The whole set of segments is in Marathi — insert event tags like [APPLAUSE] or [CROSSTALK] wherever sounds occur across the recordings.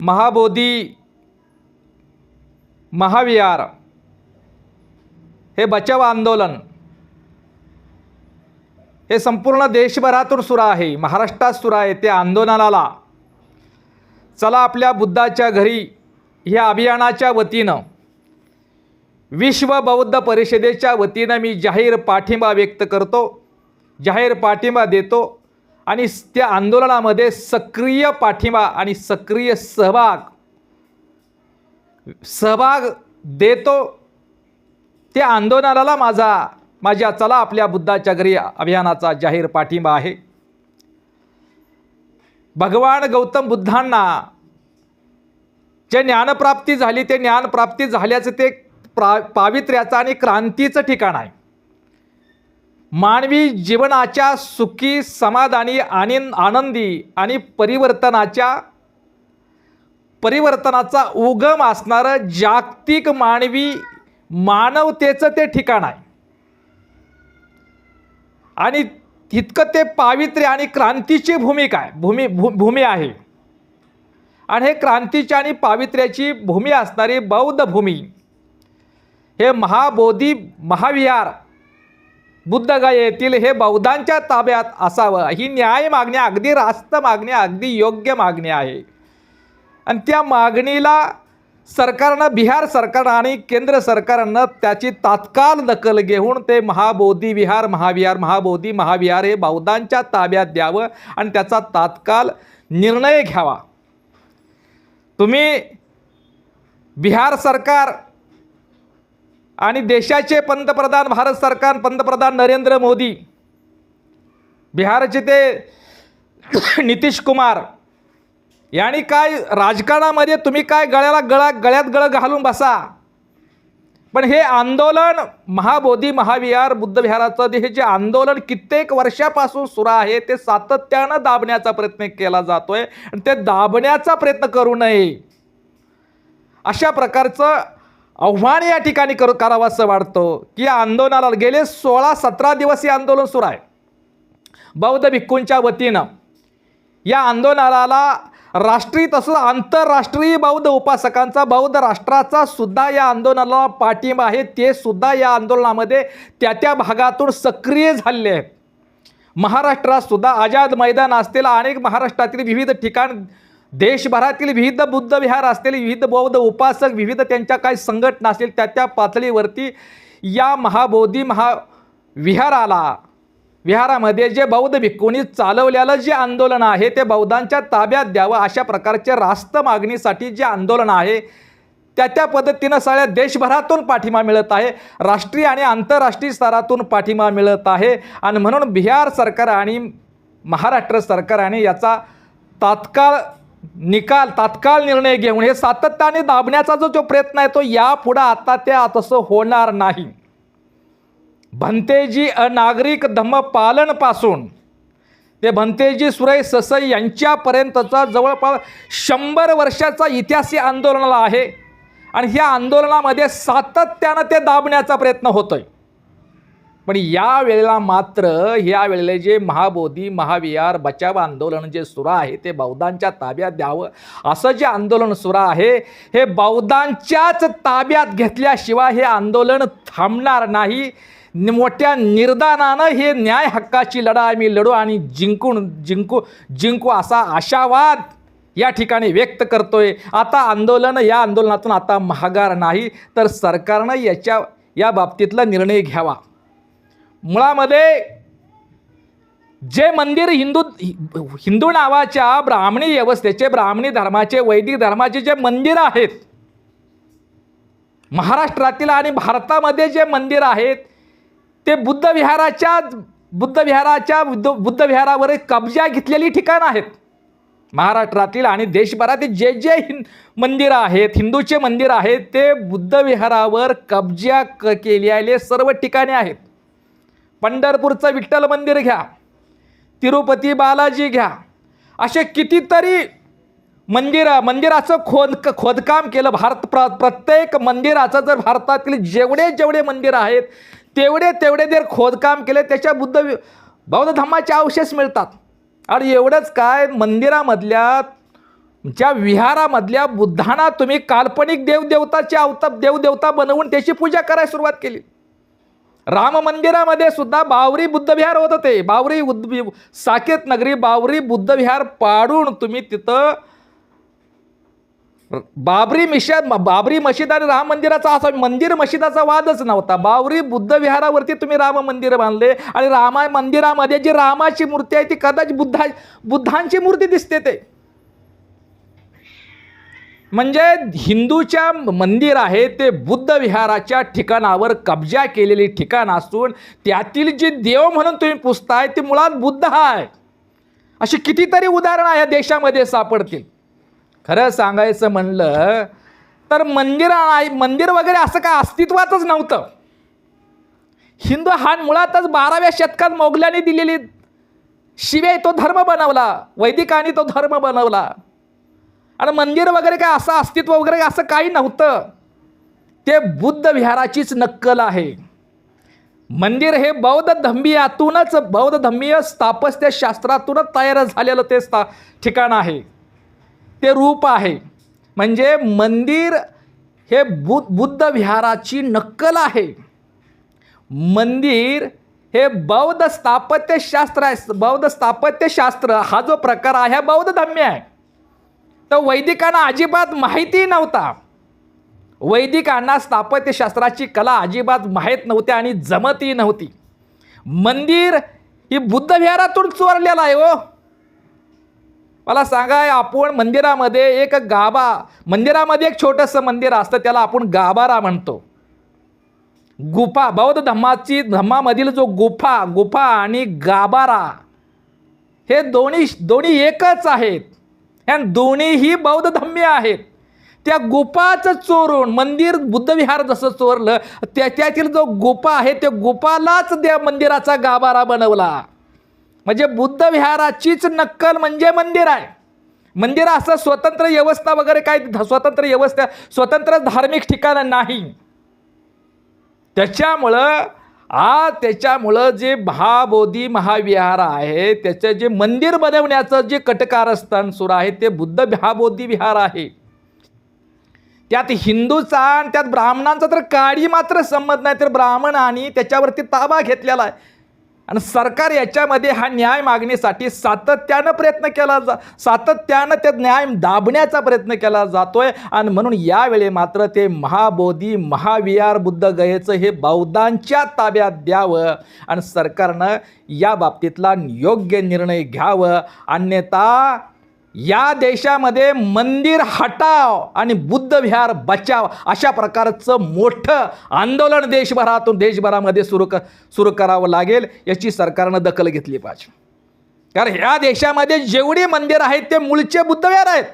महाबोधी महाविहार हे बचाव आंदोलन हे संपूर्ण देशभरातून सुरू आहे. महाराष्ट्रात सुरू आहे. त्या आंदोलनाला चला आपल्या बुद्धाच्या घरी ह्या अभियानाच्या वतीनं विश्व बौद्ध परिषदेच्या वतीनं मी जाहीर पाठिंबा व्यक्त करतो जाहीर पाठिंबा देतो. आणि त्या आंदोलनामध्ये सक्रिय पाठिंबा आणि सक्रिय सहभाग सहभाग देतो त्या आंदोलनाला माझा माझ्या चला आपल्या बुद्धाच्या घरी अभियानाचा जाहीर पाठिंबा आहे. भगवान गौतम बुद्धांना जे ज्ञानप्राप्ती झाली ते ज्ञानप्राप्ती झाल्याचं ते प्रा पावित्र्याचं आणि क्रांतीचं ठिकाण आहे. मानवी जीवनाच्या सुखी समाधानी आणि आनंदी आणि परिवर्तनाच्या परिवर्तनाचा उगम असणारं जागतिक मानवी मानवतेचं ते ठिकाण आहे. आणि तितकं ते पावित्र्य आणि क्रांतीची भूमिका आहे. भूमी भू भूमी आहे. आणि हे क्रांतीची आणि पावित्र्याची भूमी असणारी बौद्ध भूमी हे महाबोधी महाविहार बुद्धगया येथील हे बौद्धांच्या ताब्यात असावं. ही न्याय मागणी अगदी रास्त मागणी अगदी योग्य मागणी आहे. आणि त्या मागणीला सरकारनं बिहार सरकार आणि केंद्र सरकारनं त्याची तात्काळ दखल घेऊन ते महाबोधी विहार महाविहार महाबोधी महाविहार हे बौद्धांच्या ताब्यात द्यावं आणि त्याचा तात्काळ निर्णय घ्यावा. तुम्ही बिहार सरकार आणि देशाचे पंतप्रधान भारत सरकार पंतप्रधान नरेंद्र मोदी. बिहारचे ते [COUGHS] नितीश कुमार. यांनी काय राजकारणामध्ये तुम्ही काय गळ्याला गळा गळ्यात गळ घालून बसा. पण हे आंदोलन महाबोधी महाविहार बुद्धविहाराचं हे जे आंदोलन कित्येक वर्षापासून सुरू आहे ते सातत्यानं दाबण्याचा प्रयत्न केला जातोय आणि ते दाबण्याचा प्रयत्न करू नये. अशा प्रकारचं आव्हान या ठिकाणी करू करावंसं वाटतं की या आंदोलनाला गेले सोळा सतरा दिवस हे आंदोलन सुरू आहे. बौद्ध भिक्खूंच्या वतीनं या आंदोलनाला राष्ट्रीय तसंच आंतरराष्ट्रीय बौद्ध उपासकांचा बौद्ध राष्ट्राचा सुद्धा या आंदोलनाला पाठिंबा आहे. ते सुद्धा या आंदोलनामध्ये त्या त्या भागातून सक्रिय झालेले आहेत. महाराष्ट्रात सुद्धा आझाद मैदान असतील अनेक महाराष्ट्रातील विविध ठिकाण देशभरातील विविध बुद्ध विहार असतील विविध बौद्ध उपासक विविध त्यांच्या काही संघटना असतील त्या त्या पातळीवरती या महाबोधी महाविहाराला विहारामध्ये जे बौद्ध भिक्खूंनी चालवलेलं जे आंदोलन आहे ते बौद्धांच्या ताब्यात द्यावं अशा प्रकारच्या रास्त मागणीसाठी जे आंदोलन आहे त्या त्या पद्धतीनं सगळ्या देशभरातून पाठिंबा मिळत आहे राष्ट्रीय आणि आंतरराष्ट्रीय स्तरातून पाठिंबा मिळत आहे आणि म्हणून बिहार सरकार आणि महाराष्ट्र सरकारने याचा तात्काळ निकाल तात्काळ निर्णय घेऊन हे सातत्याने दाबण्याचा जो जो प्रयत्न आहे तो यापुढं आता त्या तसं होणार नाही. भंतेजी अनागरिक धम्मपालनपासून ते भंतेजी सुरेश ससई यांच्यापर्यंतचा जवळपास शंभर वर्षाचा इतिहास या आंदोलनाला आहे आणि ह्या आंदोलनामध्ये सातत्यानं ते दाबण्याचा प्रयत्न होतोय. पण या वेळेला मात्र या वेळेला जे महाबोधी महाविहार बचाव आंदोलन जे सुरा आहे ते बौद्धांच्या ताब्यात द्यावं. असं जे आंदोलन सुरा आहे हे बौद्धांच्याच ताब्यात घेतल्याशिवाय हे आंदोलन थांबणार नाही. मोठ्या निर्धानानं हे न्याय हक्काची लढा आम्ही लढू आणि जिंकून जिंकू जिंकू असा आशावाद या ठिकाणी व्यक्त करतोय. आता आंदोलन या आंदोलनातून आता महागार नाही तर सरकारनं याच्या या बाबतीतला निर्णय घ्यावा. मुळामध्ये जे मंदिर हिंदू हिंदू नावाच्या ब्राह्मणी व्यवस्थेचे ब्राह्मणी धर्माचे वैदिक धर्माचे जे मंदिर आहेत महाराष्ट्रातील आणि भारतामध्ये जे मंदिर आहेत ते बुद्ध विहाराच्या बुद्ध विहाराच्या बुद्ध बुद्ध विहारावर कब्जा घेतलेली ठिकाणं आहेत. महाराष्ट्रातील आणि देशभरातील जे जे हिं मंदिरं आहेत हिंदूचे मंदिर आहेत ते बुद्ध विहारावर कब्जा क केलेले सर्व ठिकाणे आहेत. पंढरपूरचं विठ्ठल मंदिर घ्या. तिरुपती बालाजी घ्या. असे कितीतरी मंदिरं मंदिराचं खोद खोदकाम केलं भारत प्र प्रत्येक मंदिराचं जर भारतातील जेवढे जेवढे मंदिर आहेत तेवढे तेवढे जर खोदकाम केले त्याच्या बुद्ध बौद्ध धर्माचे अवशेष मिळतात. आणि एवढंच काय मंदिरामधल्या ज्या विहारामधल्या बुद्धांना तुम्ही काल्पनिक देवदेवताचे अवत देवदेवता बनवून त्याची पूजा करायला सुरुवात केली. राम मंदिरामध्ये सुद्धा बावरी बुद्ध विहार होत होते. बावरी बुद्ध साकेत नगरी बावरी बुद्ध विहार पाडून तुम्ही तिथं बाबरी मिशद बाबरी मशीद आणि राम मंदिराचा असा मंदिर मशिदाचा वादच नव्हता. बावरी बुद्ध विहारावरती तुम्ही राम मंदिर बांधले आणि रामा मंदिरामध्ये जी रामाची मूर्ती आहे ती कदाचित बुद्धा बुद्धांची मूर्ती दिसते ते. म्हणजे हिंदूच्या मंदिर आहे ते बुद्ध विहाराच्या ठिकाणावर कब्जा केलेली ठिकाण असून त्यातील जी देव म्हणून तुम्ही पुजताय ती मुळात बुद्ध आहे. अशी कितीतरी उदाहरणं या देशामध्ये सापडतील. खरं सांगायचं म्हणलं तर मंदिर मंदिर वगैरे असं काय अस्तित्वातच नव्हतं. हिंदू हा मुळातच बाराव्या शतकात मोगल्याने दिलेली शिवे तो धर्म बनवला वैदिकाने तो धर्म बनवला. आणि मंदिर वगैरे काय असं अस्तित्व वगैरे असं काही नव्हतं. ते बुद्ध विहाराचीच नक्कल आहे. मंदिर हे बौद्ध धम्मीयातूनच बौद्ध धम्मीय स्थापत्य शास्त्रातूनच तयार झालेलं ते स्था ठिकाण आहे. ते रूप आहे. म्हणजे मंदिर हे बु बुद्ध विहाराची नक्कल आहे. मंदिर हे बौद्ध स्थापत्यशास्त्र आहे. बौद्ध स्थापत्यशास्त्र हा जो प्रकार आहे हा बौद्ध धम्य आहे. तर वैदिकांना अजिबात माहिती नव्हता. वैदिकांना स्थापत्यशास्त्राची कला अजिबात माहीत नव्हती आणि जमतही नव्हती. मंदिर ही बुद्धविहारातून चोरलेलं आहे हो. मला सांगा आपण मंदिरामध्ये एक गाबा मंदिरामध्ये एक छोटंसं मंदिर असतं त्याला आपण गाभारा म्हणतो. गुफा बौद्ध धम्माची धम्मामधील जो गुफा गुफा आणि गाभारा हे दोन्ही दोन्ही एकच आहेत. ह्या दोन्हीही बौद्ध धम्य आहेत. त्या गोपाचं चोरून मंदिर बुद्धविहार जसं चोरलं त्या त्यातील जो गोपा आहे त्या गोपालाच त्या मंदिराचा गाभारा बनवला. म्हणजे बुद्ध विहाराचीच नक्कल म्हणजे मंदिर आहे. मंदिर असं स्वतंत्र व्यवस्था वगैरे काय स्वतंत्र व्यवस्था स्वतंत्र धार्मिक ठिकाण नाही. त्याच्यामुळं आ त्याच्यामुळं जे महाबोधी महाविहार आहे त्याचं जे मंदिर बनवण्याचं जे कटकारस्थान सुरू आहे ते बुद्ध महाबोधी विहार आहे. त्यात हिंदूचा आणि त्यात ब्राह्मणांचा तर काळी मात्र संमत नाही तर ब्राह्मणांनी त्याच्यावरती ताबा घेतलेला आहे. आणि सरकार याच्यामध्ये हा न्याय मागणीसाठी सातत्यानं प्रयत्न केला जा सातत्यानं ते न्याय दाबण्याचा प्रयत्न केला जातोय. आणि म्हणून यावेळी मात्र ते महाबोधी महाविहार बुद्ध गयेचं हे बौद्धांच्या ताब्यात द्यावं. आणि सरकारनं या बाबतीतला योग्य निर्णय घ्यावं. अन्यथा या देशामध्ये मंदिर हटाव आणि बुद्ध विहार बचाव अशा प्रकारचं मोठं आंदोलन देशभरातून देशभरामध्ये सुरू क सुरू करावं लागेल याची सरकारनं दखल घेतली पाहिजे. कारण ह्या देशामध्ये जेवढी मंदिर आहेत ते मूळचे बुद्धविहार आहेत.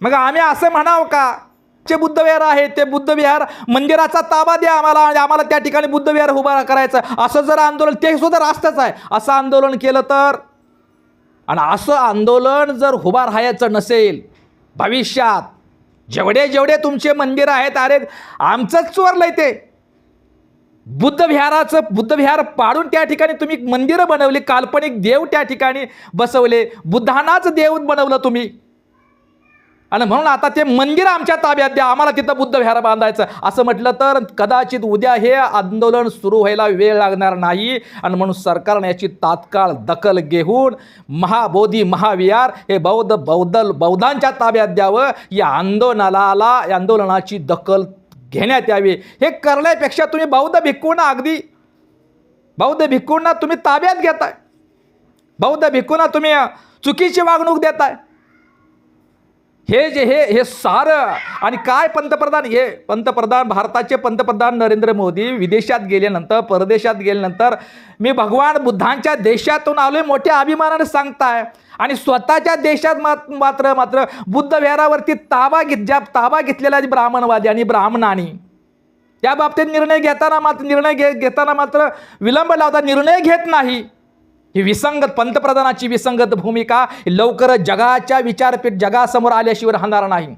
मग आम्ही असं म्हणावं का? जे बुद्धविहार आहे ते बुद्धविहार मंदिराचा ताबा द्या आम्हाला आणि आम्हाला त्या ठिकाणी बुद्धविहार उभा करायचं असं जर आंदोलन ते सुद्धा रास्तच आहे. असं आंदोलन केलं तर आणि असं आंदोलन जर उभा राहायचं नसेल भविष्यात जेवढे जेवढे तुमचे मंदिर आहेत अरे आमचंच चोरलंय ते. बुद्ध विहाराचं बुद्ध विहार पाडून त्या ठिकाणी तुम्ही मंदिरं बनवली काल्पनिक देव त्या ठिकाणी बसवले बुद्धांनाच देव बनवलं तुम्ही. आणि म्हणून आता ते मंदिर आमच्या ताब्यात द्या. आम्हाला तिथं बुद्ध विहार बांधायचं. असं म्हटलं तर कदाचित उद्या हे आंदोलन सुरू व्हायला वेळ लागणार नाही. आणि म्हणून सरकारने याची तात्काळ दखल घेऊन महाबोधी महाविहार हे बौद्ध बौद्ध बौद्धांच्या ताब्यात द्यावं. या आंदोलनाला या आंदोलनाची दखल घेण्यात यावी. हे करण्यापेक्षा तुम्ही बौद्ध भिक्खूंना अगदी बौद्ध भिक्खूंना तुम्ही ताब्यात घेताय. बौद्ध भिक्खूंना तुम्ही चुकीची वागणूक देताय. हे जे हे हे सारं. आणि काय पंतप्रधान? हे पंतप्रधान भारताचे पंतप्रधान नरेंद्र मोदी विदेशात गेल्यानंतर परदेशात गेल्यानंतर मी भगवान बुद्धांच्या देशातून आलोय मोठ्या अभिमानाने सांगताय. आणि स्वतःच्या देशात मात मात्र मात्र बुद्ध विहारावरती ताबा घेत ज्या ताबा घेतलेला ब्राह्मणवादी आणि ब्राह्मणांनी. त्या बाबतीत निर्णय घेताना मात्र निर्णय घे घेताना मात्र विलंब लावता निर्णय घेत नाही. ही विसंगत पंतप्रधानाची विसंगत भूमिका लवकरच जगाच्या विचारपीठ जगासमोर आल्याशिवाय राहणार नाही.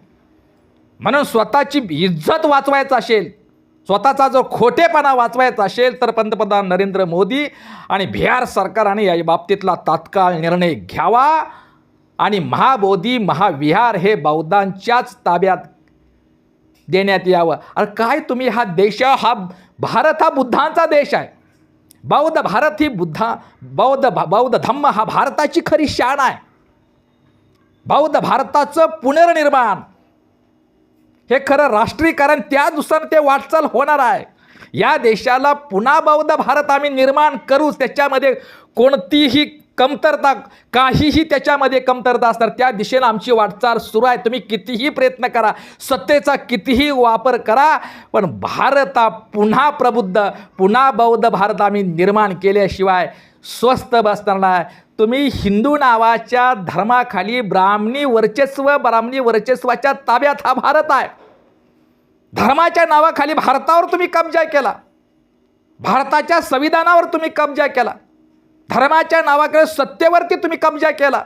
म्हणून स्वतःची इज्जत वाचवायचं असेल स्वतःचा जो खोटेपणा वाचवायचा असेल तर पंतप्रधान नरेंद्र मोदी आणि बिहार सरकारने या बाबतीतला तात्काळ निर्णय घ्यावा आणि महाबोधी महाविहार हे बौद्धांच्याच ताब्यात देण्यात यावं. अरे काय तुम्ही हा देश हा भारत हा बुद्धांचा देश आहे. बौद्ध भारत ही बुद्धा बौद्ध बौद्ध धम्म हा भारताची खरी शान आहे. बौद्ध भारताचं पुनर्निर्माण. हे खरं राष्ट्रीयकरण त्यानुसार ते वाटचाल होणार आहे. या देशाला पुन्हा बौद्ध भारत आम्ही निर्माण करूच त्याच्यामध्ये कोणतीही कमतरता काहीही त्याच्यामध्ये कमतरता असणार त्या दिशेनं आमची वाटचाल सुरू आहे. तुम्ही कितीही प्रयत्न करा सत्तेचा कितीही वापर करा पण भारत हा पुन्हा प्रबुद्ध पुन्हा बौद्ध भारत आम्ही निर्माण केल्याशिवाय स्वस्थ बसणार नाही. तुम्ही हिंदू नावाच्या धर्माखाली ब्राह्मणी वर्चस्व ब्राह्मणी वर्चस्वाच्या ताब्यात हा भारत आहे. धर्माच्या नावाखाली भारतावर तुम्ही कब्जा केला. भारताच्या संविधानावर तुम्ही कब्जा केला. धर्माच्या नावाकडे सत्तेवरती तुम्ही कब्जा केला.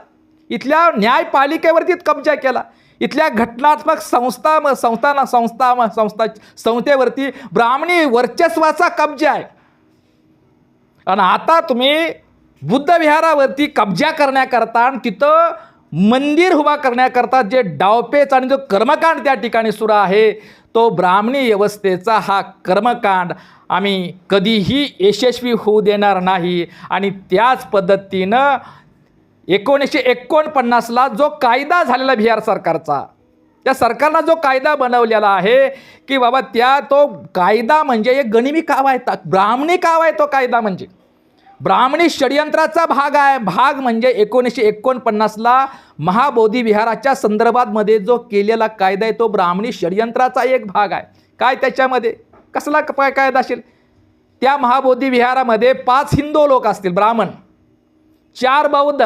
इथल्या न्यायपालिकेवरती कब्जा केला. इथल्या घटनात्मक संस्था म- संस्थाना संस्था म- संस्था संस्थेवरती ब्राह्मणी वर्चस्वाचा कब्जा आहे. आणि आता तुम्ही बुद्ध विहारावरती कब्जा करण्याकरता आणि तिथं मंदिर उभा करण्याकरता जे डावपेच आणि जो कर्मकांड त्या ठिकाणी सुरू आहे तो ब्राह्मणी व्यवस्थेचा हा कर्मकांड आम्ही कधीही यशस्वी होऊ देणार नाही. आणि त्याच पद्धतीनं एकोणीसशे एकोणपन्नासला जो कायदा झालेला बिहार सरकारचा त्या सरकारनं जो कायदा बनवलेला आहे की बाबा त्या तो कायदा म्हणजे एक गणिमी काव आहे ब्राह्मणी काव आहे तो कायदा म्हणजे. ब्राह्मणी षडयंत्राचा भाग आहे. भाग म्हणजे एकोणीसशे एकोणपन्नासला महाबोधी विहाराच्या संदर्भातमध्ये जो केलेला कायदा आहे तो ब्राह्मणी षडयंत्राचा एक भाग आहे. काय त्याच्यामध्ये? कसला काय कायदा असेल? त्या महाबोधी विहारामध्ये पाच हिंदू लोक असतील ब्राह्मण. चार बौद्ध.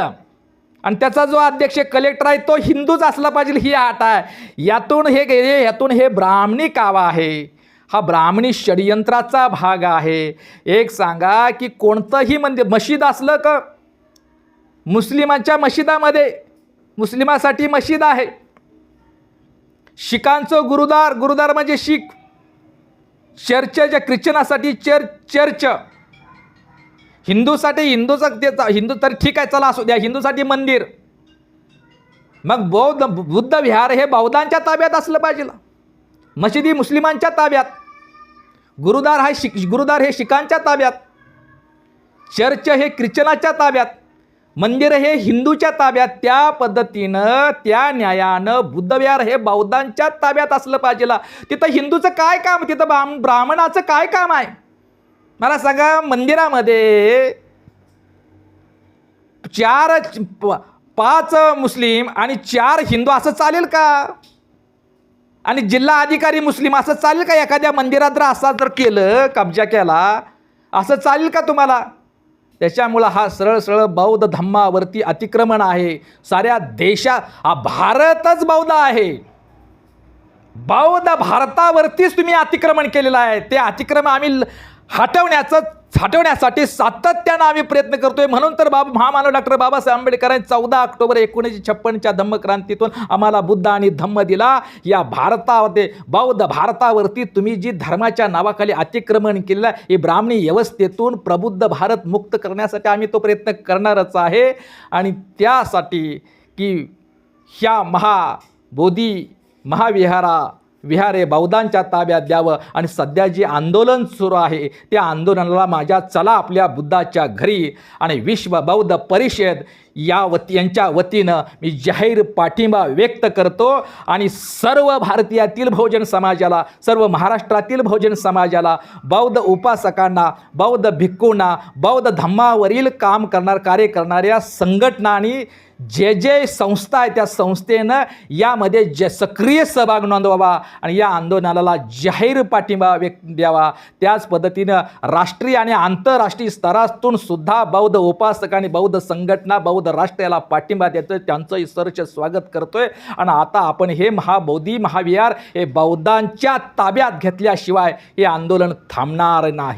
आणि त्याचा जो अध्यक्ष कलेक्टर आहे तो हिंदूच असला पाहिजे ही आट आहे. यातून हे यातून हे ब्राह्मणी कावा आहे. हा ब्राह्मणी षडयंत्राचा भाग आहे. एक सांगा की कोणतंही मंदिर मशीद असलं का? मुस्लिमांच्या मशिदामध्ये मुस्लिमासाठी मशीद आहे. शिखांचं गुरुद्वार गुरुदार म्हणजे शीख. चर्चच्या ख्रिश्चनासाठी चर चर्च. हिंदूसाठी हिंदूचं ते हिंदू तर ठीक आहे चला असू द्या हिंदूसाठी मंदिर. मग बौद्ध बुद्ध विहार हे बौद्धांच्या ताब्यात असलं पाहिजे. मशिदी मुस्लिमांच्या ताब्यात. गुरुद्वार हा शिक गुरुद्वार हे शिखांच्या ताब्यात. चर्च हे ख्रिश्चनाच्या ताब्यात. मंदिर हे हिंदूच्या ताब्यात. त्या पद्धतीनं त्या न्यायानं बुद्धविहार हे बौद्धांच्या ताब्यात असलं पाहिजे तिथं हिंदूचं काय काम? तिथं ब्राह्म ब्राह्मणाचं काय काम आहे? मला सांगा मंदिरामध्ये चार प- पाच मुस्लिम आणि चार हिंदू असं चालेल का? आणि जिल्हा अधिकारी मुस्लिम असं चालेल का एखाद्या मंदिरात जर असा जर केलं कब्जा केला असं चालेल का तुम्हाला? त्याच्यामुळं हा सरळ सरळ बौद्ध धम्मावरती अतिक्रमण आहे. साऱ्या देशा हा भारतच बौद्ध आहे. बौद्ध भारतावरतीच तुम्ही अतिक्रमण केलेलं आहे. ते अतिक्रमण आम्ही ल- हटवण्याचं हटवण्यासाठी सातत्यानं आम्ही प्रयत्न करतोय. म्हणून तर बाबा महामानव डॉक्टर बाबासाहेब आंबेडकरांनी चौदा ऑक्टोबर एकोणीसशे छप्पनच्या धम्मक्रांतीतून आम्हाला बुद्ध आणि धम्म दिला. या भारतामध्ये बौद्ध भारतावरती तुम्ही जी धर्माच्या नावाखाली अतिक्रमण केलेलं आहे ब्राह्मणी व्यवस्थेतून प्रबुद्ध भारत मुक्त करण्यासाठी आम्ही तो प्रयत्न करणारच आहे. आणि त्यासाठी की ह्या महाबोधी महाविहारा विहार हे बौद्धांच्या ताब्यात द्यावं. आणि सध्या जे आंदोलन सुरू आहे त्या आंदोलनाला माझ्या चला आपल्या बुद्धाच्या घरी. आणि विश्व बौद्ध परिषद या वती यांच्या वतीनं मी जाहीर पाठिंबा व्यक्त करतो आणि सर्व भारतीयातील बहुजन समाजाला सर्व महाराष्ट्रातील बहुजन समाजाला बौद्ध उपासकांना बौद्ध भिक्खूंना बौद्ध धम्मावरील काम करणार कार्य करणाऱ्या संघटना आणि जे जे संस्था आहे त्या संस्थेनं यामध्ये जे सक्रिय सहभाग नोंदवावा आणि या आंदोलनाला जाहीर पाठिंबा व्यक्त द्यावा. त्याच पद्धतीनं राष्ट्रीय आणि आंतरराष्ट्रीय स्तरातून सुद्धा बौद्ध उपासक आणि बौद्ध संघटना बौद्ध राष्ट्र याला पाठिंबा देतोय त्यांचंही सर्च स्वागत करतोय. आणि आता आपण हे महाबौद्धी महाविहार हे बौद्धांच्या ताब्यात घेतल्याशिवाय हे आंदोलन थांबणार नाही.